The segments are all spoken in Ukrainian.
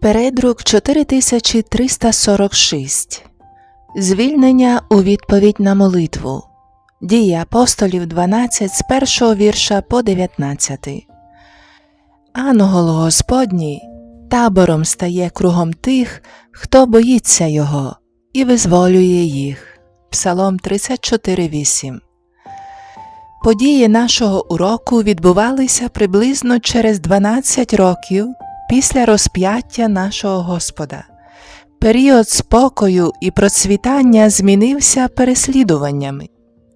Передрук 4346. Звільнення у відповідь на молитву. Дії апостолів 12 з першого вірша по 19. Ангел Господній табором стає кругом тих, хто боїться його, і визволює їх. Псалом 34.8. Події нашого уроку відбувалися приблизно через 12 років після розп'яття нашого Господа. Період спокою і процвітання змінився переслідуваннями.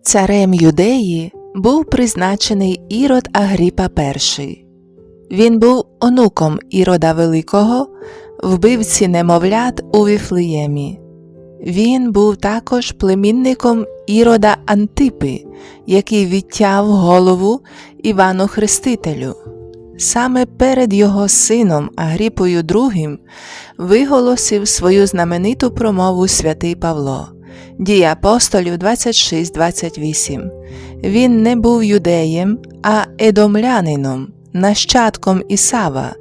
Царем Юдеї був призначений Ірод Агріпа І. Він був онуком Ірода Великого, вбивці немовлят у Віфлеємі. Він був також племінником Ірода Антипи, який відтяв голову Івану Хрестителю. Саме перед його сином Агріпою II виголосив свою знамениту промову святий Павло. Дії апостолів 26-28. Він не був юдеєм, а едомлянином, нащадком Ісава,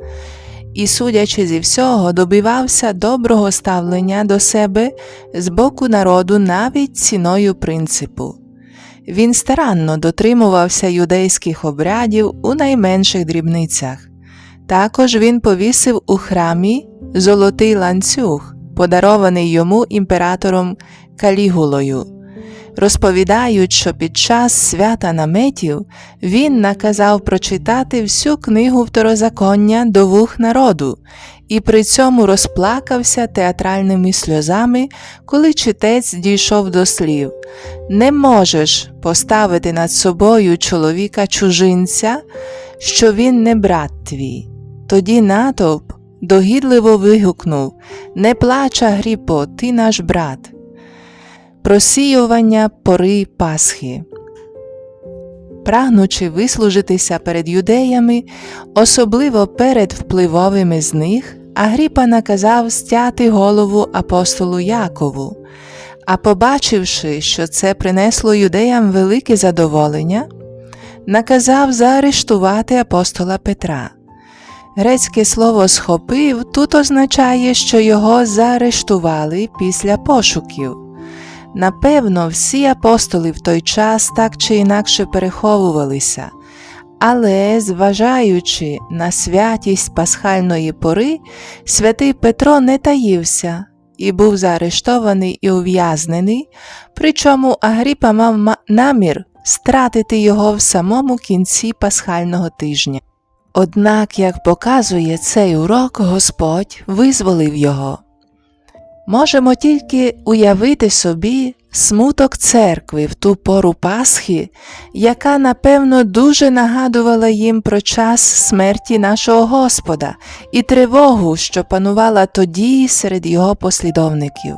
і, судячи зі всього, добивався доброго ставлення до себе з боку народу навіть ціною принципу. Він старанно дотримувався юдейських обрядів у найменших дрібницях. Також він повісив у храмі золотий ланцюг, подарований йому імператором Калігулою. Розповідають, що під час свята наметів він наказав прочитати всю книгу второзаконня до вух народу і при цьому розплакався театральними сльозами, коли читець дійшов до слів Не можеш поставити над собою чоловіка чужинця, що він не брат твій. Тоді натовп догідливо вигукнув Не плач, Агріпо, ти наш брат. Просіювання пори Пасхи. Прагнучи вислужитися перед юдеями, особливо перед впливовими з них, Агріпа наказав стяти голову апостолу Якову, а побачивши, що це принесло юдеям велике задоволення, наказав заарештувати апостола Петра. Грецьке слово схопив тут означає, що його заарештували після пошуків. Напевно, всі апостоли в той час так чи інакше переховувалися, але, зважаючи на святість пасхальної пори, святий Петро не таївся і був заарештований і ув'язнений, причому Агріпа мав намір стратити його в самому кінці пасхального тижня. Однак, як показує цей урок, Господь визволив його. Можемо тільки уявити собі смуток церкви в ту пору Пасхи, яка, напевно, дуже нагадувала їм про час смерті нашого Господа і тривогу, що панувала тоді серед його послідовників.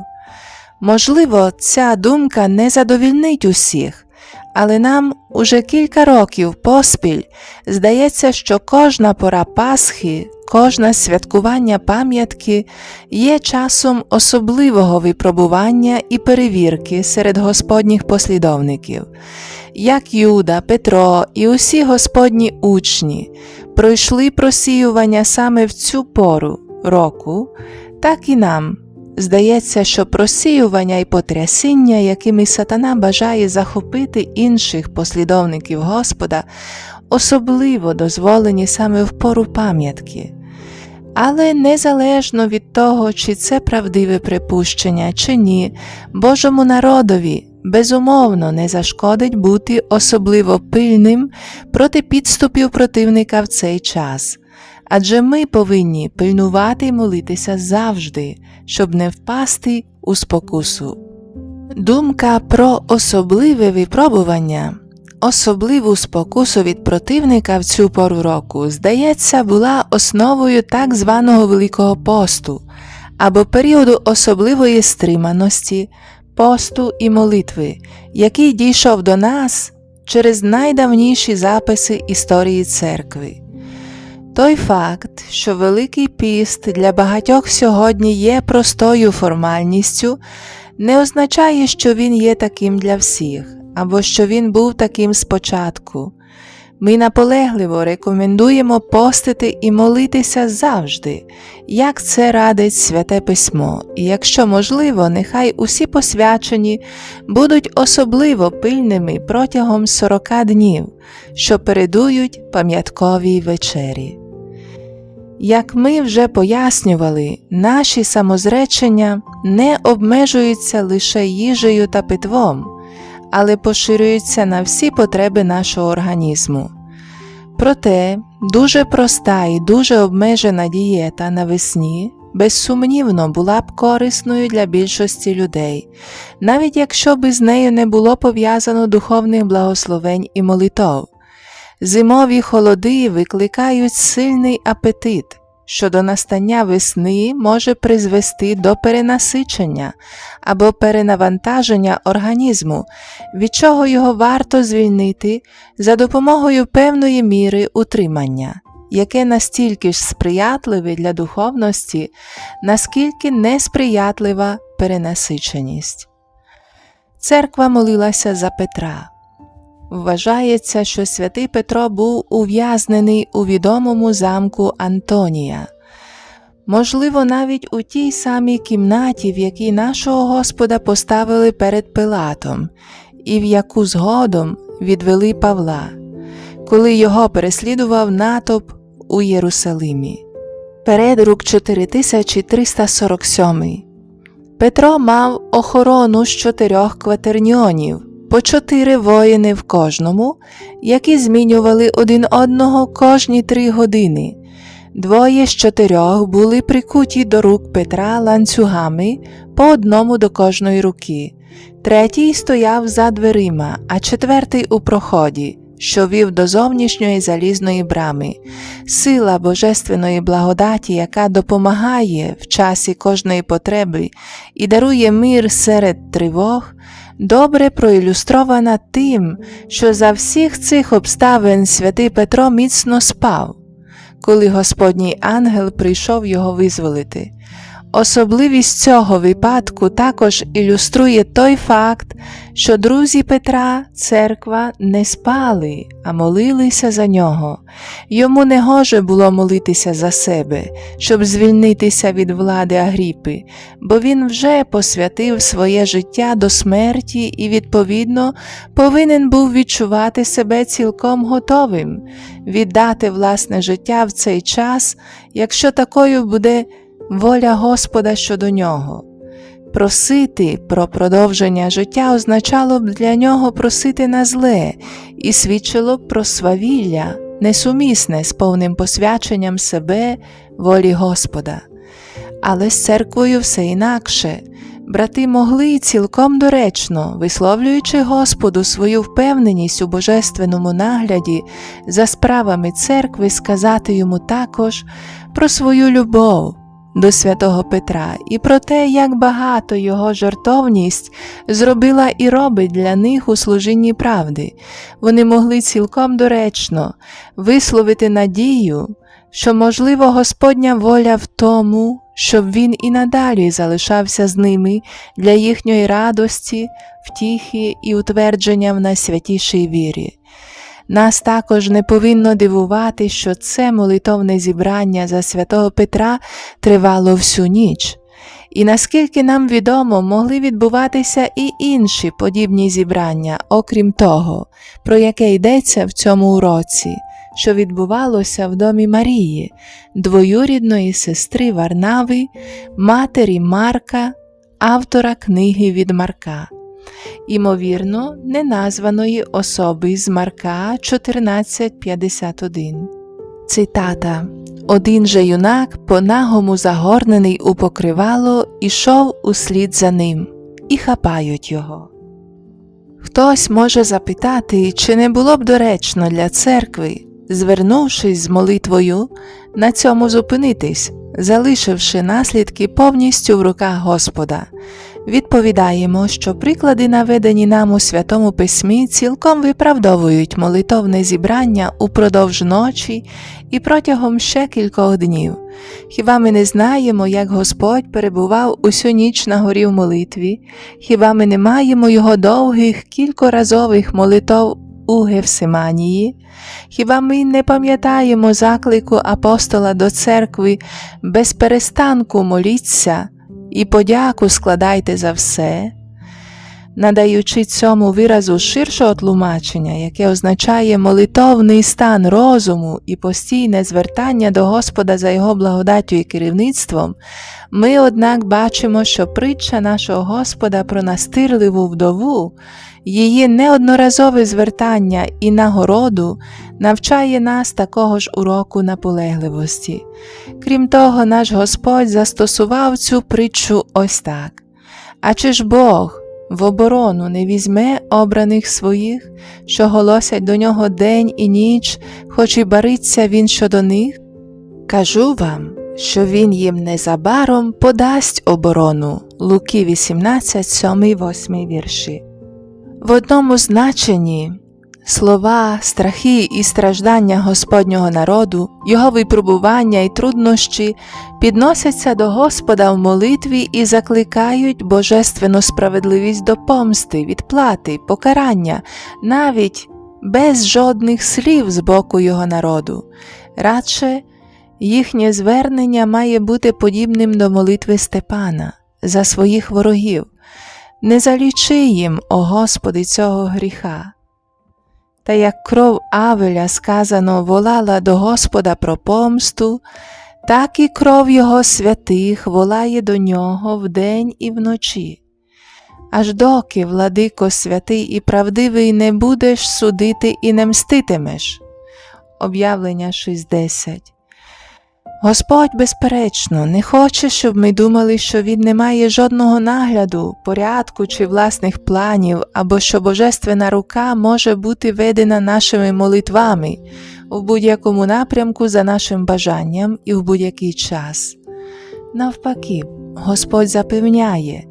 Можливо, ця думка не задовільнить усіх, але нам уже кілька років поспіль здається, що кожна пора Пасхи, кожне святкування пам'ятки є часом особливого випробування і перевірки серед Господніх послідовників. Як Юда, Петро і усі Господні учні пройшли просіювання саме в цю пору року, так і нам. Здається, що просіювання і потрясіння, якими сатана бажає захопити інших послідовників Господа, особливо дозволені саме в пору пам'ятки. Але незалежно від того, чи це правдиве припущення, чи ні, Божому народові безумовно не зашкодить бути особливо пильним проти підступів противника в цей час. Адже ми повинні пильнувати й молитися завжди, щоб не впасти у спокусу. Думка про особливе випробування, особливу спокусу від противника в цю пору року, здається, була основою так званого Великого посту або періоду особливої стриманості, посту і молитви, який дійшов до нас через найдавніші записи історії церкви. Той факт, що Великий піст для багатьох сьогодні є простою формальністю, не означає, що він є таким для всіх, або що він був таким спочатку. Ми наполегливо рекомендуємо постити і молитися завжди, як це радить Святе Письмо, і якщо можливо, нехай усі посвячені будуть особливо пильними протягом 40 днів, що передують пам'ятковій вечері. Як ми вже пояснювали, наші самозречення не обмежуються лише їжею та питвом, але поширюються на всі потреби нашого організму. Проте дуже проста і дуже обмежена дієта навесні безсумнівно була б корисною для більшості людей, навіть якщо би з нею не було пов'язано духовних благословень і молитов. Зимові холоди викликають сильний апетит, що до настання весни може призвести до перенасичення або перенавантаження організму, від чого його варто звільнити за допомогою певної міри утримання, яке настільки ж сприятливе для духовності, наскільки несприятлива перенасиченість. Церква молилася за Петра. Вважається, що святий Петро був ув'язнений у відомому замку Антонія. Можливо, навіть у тій самій кімнаті, в якій нашого Господа поставили перед Пилатом, і в яку згодом відвели Павла, коли його переслідував натовп у Єрусалимі. Передрук 4347 Петро мав охорону з чотирьох кватерніонів по чотири воїни в кожному, які змінювали один одного кожні три години. Двоє з чотирьох були прикуті до рук Петра ланцюгами по одному до кожної руки, третій стояв за дверима, а четвертий у проході, що вів до зовнішньої залізної брами. Сила Божественної благодаті, яка допомагає в часі кожної потреби і дарує мир серед тривог, добре проілюстрована тим, що за всіх цих обставин святий Петро міцно спав, коли Господній ангел прийшов його визволити. Особливість цього випадку також ілюструє той факт, що друзі Петра, церква, не спали, а молилися за нього. Йому не гоже було молитися за себе, щоб звільнитися від влади Агріпи, бо він вже посвятив своє життя до смерті і, відповідно, повинен був відчувати себе цілком готовим, віддати власне життя в цей час, якщо такою буде воля Господа щодо нього. Просити про продовження життя означало б для нього просити на зле і свідчило б про свавілля, несумісне з повним посвяченням себе волі Господа. Але з церквою все інакше. Брати могли цілком доречно, висловлюючи Господу свою впевненість у божественному нагляді за справами церкви, сказати йому також про свою любов до святого Петра і про те, як багато його жертовність зробила і робить для них у служінні правди. Вони могли цілком доречно висловити надію, що, можливо, Господня воля в тому, щоб він і надалі залишався з ними для їхньої радості, втіхи і утвердження в найсвятішій вірі. Нас також не повинно дивувати, що це молитовне зібрання за святого Петра тривало всю ніч. І наскільки нам відомо, могли відбуватися і інші подібні зібрання, окрім того, про яке йдеться в цьому уроці, що відбувалося в домі Марії, двоюрідної сестри Варнави, матері Марка, автора книги від Марка імовірно, неназваної особи з Марка 1451. Цитата Один же юнак, по нагому загорнений у покривало, ішов услід за ним, і хапають його. Хтось може запитати, чи не було б доречно для церкви, звернувшись з молитвою, на цьому зупинитись, залишивши наслідки повністю в руках Господа. Відповідаємо, що приклади, наведені нам у Святому Письмі, цілком виправдовують молитовне зібрання упродовж ночі і протягом ще кількох днів. Хіба ми не знаємо, як Господь перебував усю ніч на горі в молитві? Хіба ми не маємо його довгих кількоразових молитов у Гевсиманії? Хіба ми не пам'ятаємо заклику апостола до церкви без перестанку моліться і подяку складайте за все? Надаючи цьому виразу ширшого тлумачення, яке означає молитовний стан розуму і постійне звертання до Господа за його благодаттю і керівництвом, ми, однак, бачимо, що притча нашого Господа про настирливу вдову, її неодноразове звертання і нагороду навчає нас такого ж уроку наполегливості. Крім того, наш Господь застосував цю притчу ось так. А чи ж Бог в оборону не візьме обраних своїх, що голосять до нього день і ніч, хоч і бариться він щодо них? Кажу вам, що він їм незабаром подасть оборону. Луки 18, 7, 8 вірші. В одному значенні слова, страхи і страждання Господнього народу, його випробування і труднощі підносяться до Господа в молитві і закликають божественну справедливість до помсти, відплати, покарання, навіть без жодних слів з боку його народу. Радше їхнє звернення має бути подібним до молитви Степана за своїх ворогів. Не залічи їм, о Господи, цього гріха. Та як кров Авеля сказано волала до Господа про помсту, так і кров Його святих волає до нього вдень і вночі. Аж доки, владико святий і правдивий, не будеш судити і не мститимеш. Об'явлення 6.10 Господь, безперечно, не хоче, щоб ми думали, що Він не має жодного нагляду, порядку чи власних планів, або що Божественна рука може бути ведена нашими молитвами в будь-якому напрямку за нашим бажанням і в будь-який час. Навпаки, Господь запевняє,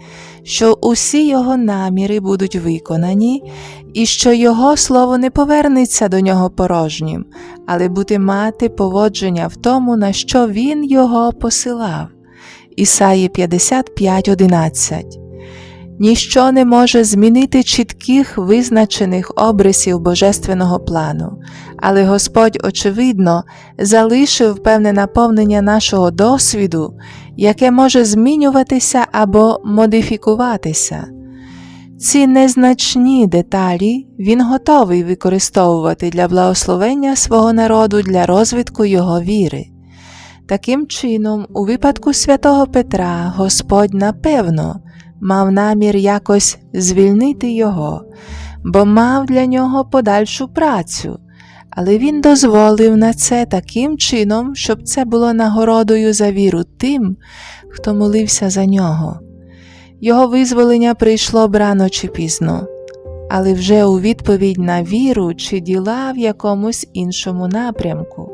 що усі його наміри будуть виконані, і що Його слово не повернеться до нього порожнім, але буде мати поводження в тому, на що Він його посилав. Ісаї 55.11 Ніщо не може змінити чітких визначених обрисів божественного плану, але Господь, очевидно, залишив певне наповнення нашого досвіду, яке може змінюватися або модифікуватися. Ці незначні деталі він готовий використовувати для благословення свого народу для розвитку його віри. Таким чином, у випадку святого Петра Господь напевно мав намір якось звільнити його, бо мав для нього подальшу працю, але він дозволив на це таким чином, щоб це було нагородою за віру тим, хто молився за нього. Його визволення прийшло б рано чи пізно, але вже у відповідь на віру чи діла в якомусь іншому напрямку.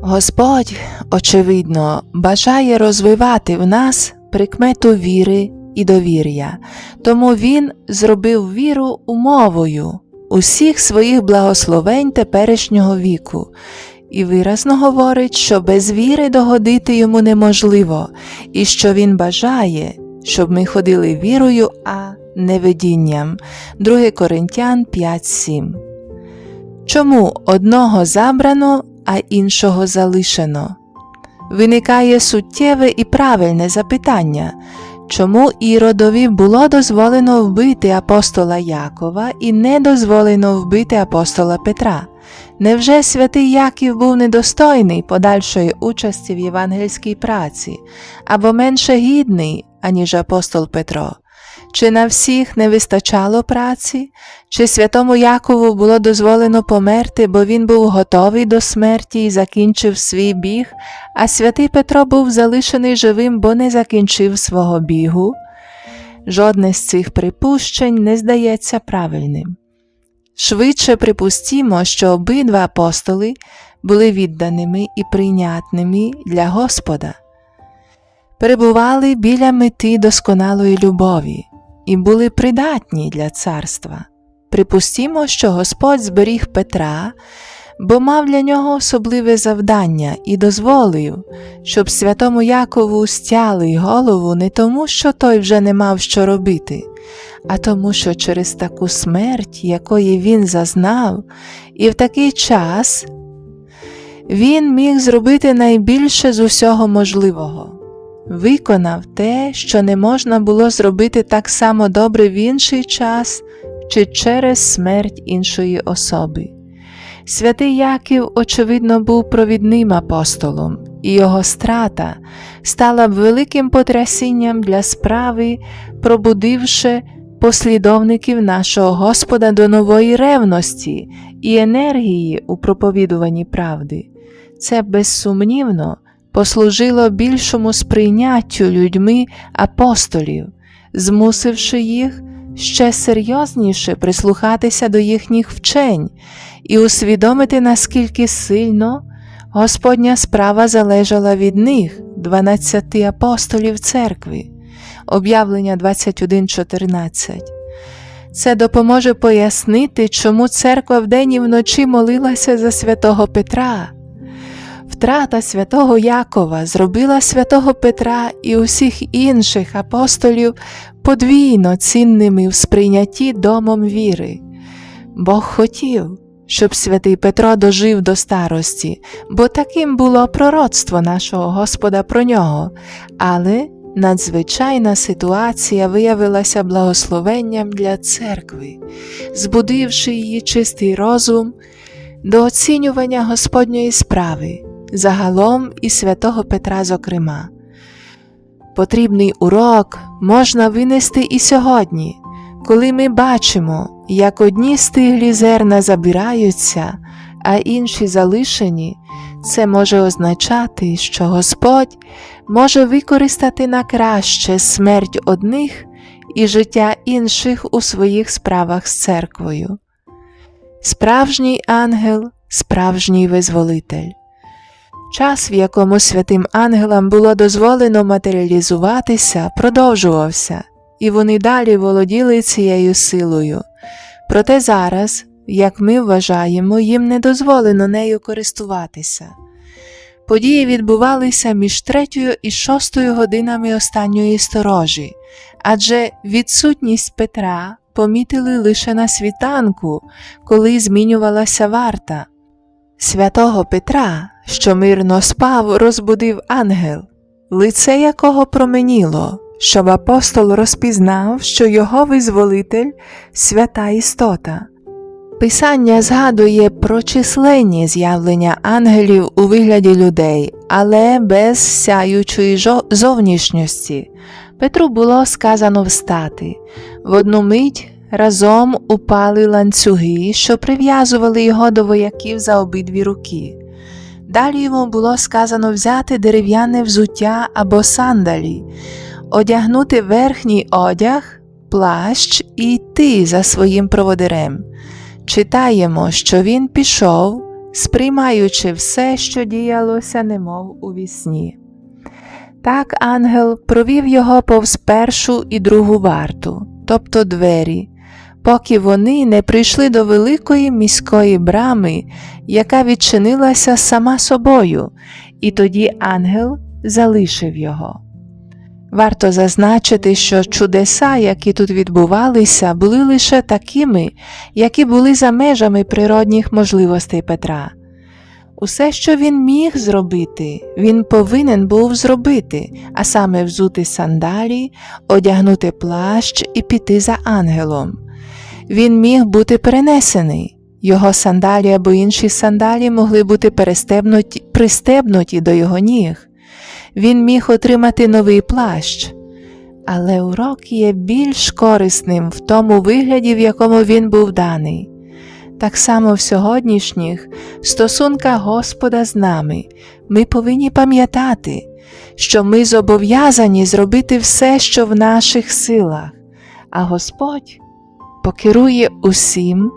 Господь, очевидно, бажає розвивати в нас прикмету віри і довір'я, тому Він зробив віру умовою усіх своїх благословень теперішнього віку. І виразно говорить, що без віри догодити йому неможливо, і що він бажає, щоб ми ходили вірою, а не видінням. 2 Коринтян 5.7 Чому одного забрано, а іншого залишено? Виникає суттєве і правильне запитання, чому Іродові було дозволено вбити апостола Якова і не дозволено вбити апостола Петра? Невже святий Яків був недостойний подальшої участі в євангельській праці, або менше гідний, аніж апостол Петро? Чи на всіх не вистачало праці, чи святому Якову було дозволено померти, бо він був готовий до смерті і закінчив свій біг, а святий Петро був залишений живим, бо не закінчив свого бігу? Жодне з цих припущень не здається правильним. Швидше припустімо, що обидва апостоли були відданими і прийнятними для Господа, перебували біля мети досконалої любові і були придатні для царства. Припустімо, що Господь зберіг Петра, бо мав для нього особливе завдання і дозволив, щоб святому Якову стяли голову не тому, що той вже не мав що робити, а тому, що через таку смерть, якої він зазнав, і в такий час він міг зробити найбільше з усього можливого. Виконав те, що не можна було зробити так само добре в інший час чи через смерть іншої особи. Святий Яків, очевидно, був провідним апостолом, і його страта стала б великим потрясінням для справи, пробудивши послідовників нашого Господа до нової ревності і енергії у проповідуванні правди. Це безсумнівно послужило більшому сприйняттю людьми апостолів, змусивши їх ще серйозніше прислухатися до їхніх вчень і усвідомити, наскільки сильно Господня справа залежала від них, 12 апостолів церкви, об'явлення 21.14. Це допоможе пояснити, чому церква вдень і вночі молилася за святого Петра. Втрата святого Якова зробила святого Петра і усіх інших апостолів подвійно цінними в сприйнятті домом віри. Бог хотів, щоб святий Петро дожив до старості, бо таким було пророцтво нашого Господа про нього, але надзвичайна ситуація виявилася благословенням для церкви, збудивши її чистий розум до оцінювання Господньої справи, загалом і святого Петра, зокрема. Потрібний урок можна винести і сьогодні, коли ми бачимо, як одні стиглі зерна забираються, а інші залишені, це може означати, що Господь може використати на краще смерть одних і життя інших у своїх справах з церквою. Справжній ангел, справжній визволитель. Час, в якому святим ангелам було дозволено матеріалізуватися, продовжувався, і вони далі володіли цією силою. Проте зараз, як ми вважаємо, їм не дозволено нею користуватися. Події відбувалися між третьою і шостою годинами останньої сторожі, адже відсутність Петра помітили лише на світанку, коли змінювалася варта. Святого Петра, що мирно спав, розбудив ангел, лице якого променіло, щоб апостол розпізнав, що його визволитель свята істота. Писання згадує про численні з'явлення ангелів у вигляді людей, але без сяючої зовнішньості. Петру було сказано встати. В одну мить разом упали ланцюги, що прив'язували його до вояків за обидві руки. Далі йому було сказано взяти дерев'яне взуття або сандалі, одягнути верхній одяг, плащ і йти за своїм проводирем. Читаємо, що він пішов, сприймаючи все, що діялося, немов у вісні. Так ангел провів його повз першу і другу варту, тобто двері, поки вони не прийшли до великої міської брами, яка відчинилася сама собою, і тоді ангел залишив його. Варто зазначити, що чудеса, які тут відбувалися, були лише такими, які були за межами природних можливостей Петра. Усе, що він міг зробити, він повинен був зробити, а саме взути сандалі, одягнути плащ і піти за ангелом. Він міг бути перенесений. Його сандалі або інші сандалі могли бути пристебнуті до його ніг. Він міг отримати новий плащ. Але урок є більш корисним в тому вигляді, в якому він був даний. Так само в сьогоднішніх стосунках Господа з нами ми повинні пам'ятати, що ми зобов'язані зробити все, що в наших силах, а Господь покерує усім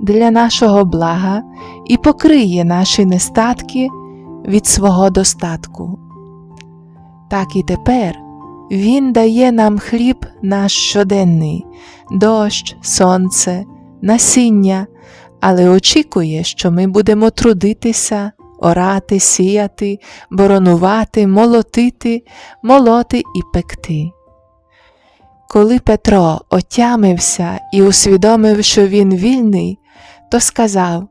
для нашого блага і покриє наші нестатки від свого достатку. Так і тепер Він дає нам хліб наш щоденний, дощ, сонце, насіння, але очікує, що ми будемо трудитися, орати, сіяти, боронувати, молотити, молоти і пекти. Коли Петро отямився і усвідомив, що він вільний, то сказав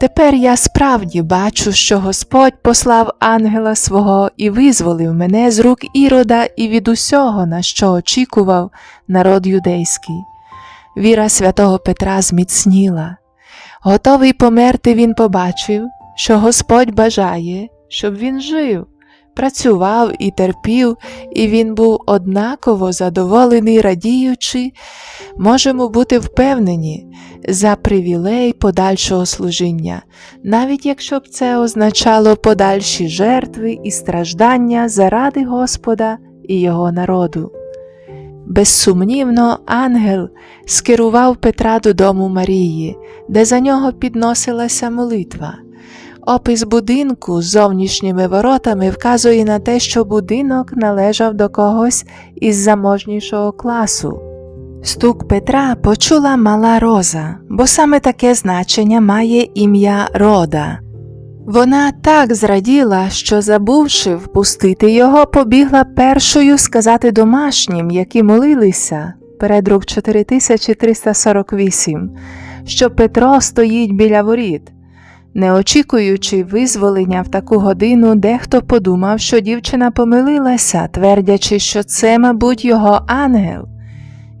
Тепер я справді бачу, що Господь послав ангела свого і визволив мене з рук ірода і від усього, на що очікував народ юдейський. Віра святого Петра зміцніла. Готовий померти, він побачив, що Господь бажає, щоб він жив, працював і терпів, і він був однаково задоволений, радіючи, можемо бути впевнені за привілей подальшого служіння, навіть якщо б це означало подальші жертви і страждання заради Господа і Його народу. Безсумнівно, ангел скерував Петра додому Марії, де за нього підносилася молитва. Опис будинку з зовнішніми воротами вказує на те, що будинок належав до когось із заможнішого класу. Стук Петра почула мала Роза, бо саме таке значення має ім'я Рода. Вона так зраділа, що, забувши впустити його, побігла першою сказати домашнім, які молилися, передрук 4348, що Петро стоїть біля воріт. Не очікуючи визволення в таку годину, дехто подумав, що дівчина помилилася, твердячи, що це, мабуть, його ангел.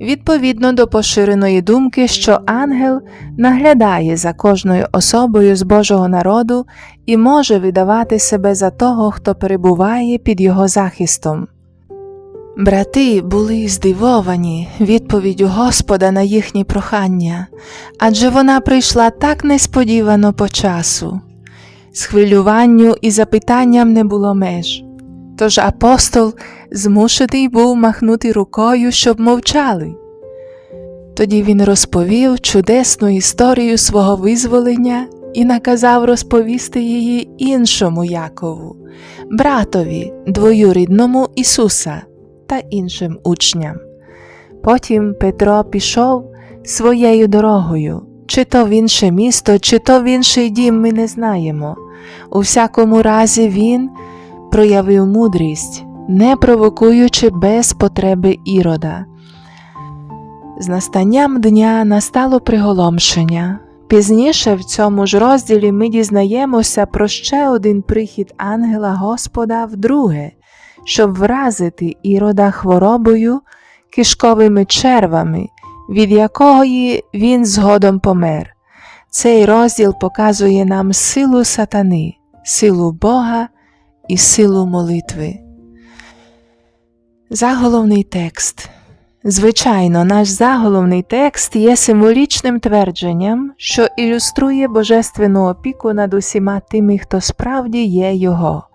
Відповідно до поширеної думки, що ангел наглядає за кожною особою з Божого народу і може видавати себе за того, хто перебуває під його захистом. Брати були здивовані відповіддю Господа на їхні прохання, адже вона прийшла так несподівано по часу. Схвилюванню і запитанням не було меж. Тож апостол змушений був махнути рукою, щоб мовчали. Тоді він розповів чудесну історію свого визволення і наказав розповісти її іншому Якову, братові, двоюрідному Ісуса та іншим учням. Потім Петро пішов своєю дорогою, чи то в інше місто, чи то в інший дім ми не знаємо. У всякому разі, він проявив мудрість, не провокуючи без потреби ірода. З настанням дня настало приголомшення. Пізніше в цьому ж розділі ми дізнаємося про ще один прихід ангела Господа вдруге, щоб вразити ірода хворобою, кишковими червами, від якої він згодом помер. Цей розділ показує нам силу сатани, силу Бога і силу молитви. Заголовний текст. Звичайно, наш заголовний текст є символічним твердженням, що ілюструє божественну опіку над усіма тими, хто справді є Його.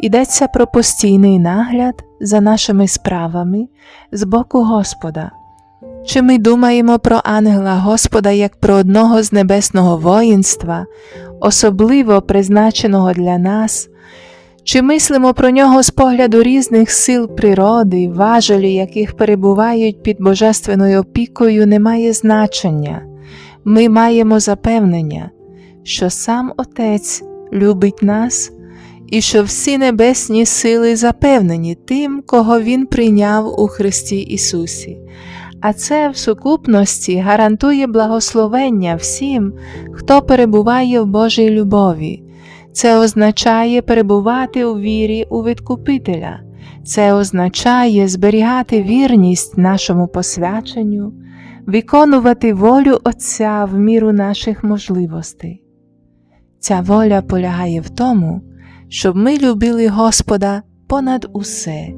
Йдеться про постійний нагляд за нашими справами з боку Господа. Чи ми думаємо про ангела Господа як про одного з небесного воїнства, особливо призначеного для нас? Чи мислимо про нього з погляду різних сил природи, важелі, яких перебувають під божественною опікою, не має значення. Ми маємо запевнення, що сам Отець любить нас і що всі небесні сили запевнені тим, кого Він прийняв у Христі Ісусі. А це в сукупності гарантує благословення всім, хто перебуває в Божій любові. Це означає перебувати у вірі у Відкупителя, це означає зберігати вірність нашому посвяченню, виконувати волю Отця в міру наших можливостей. Ця воля полягає в тому, щоб ми любили Господа понад усе,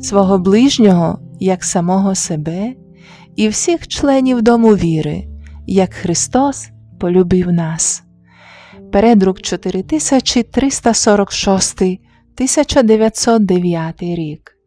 свого ближнього як самого себе і всіх членів дому віри, як Христос полюбив нас. Передрук 4346 1909 рік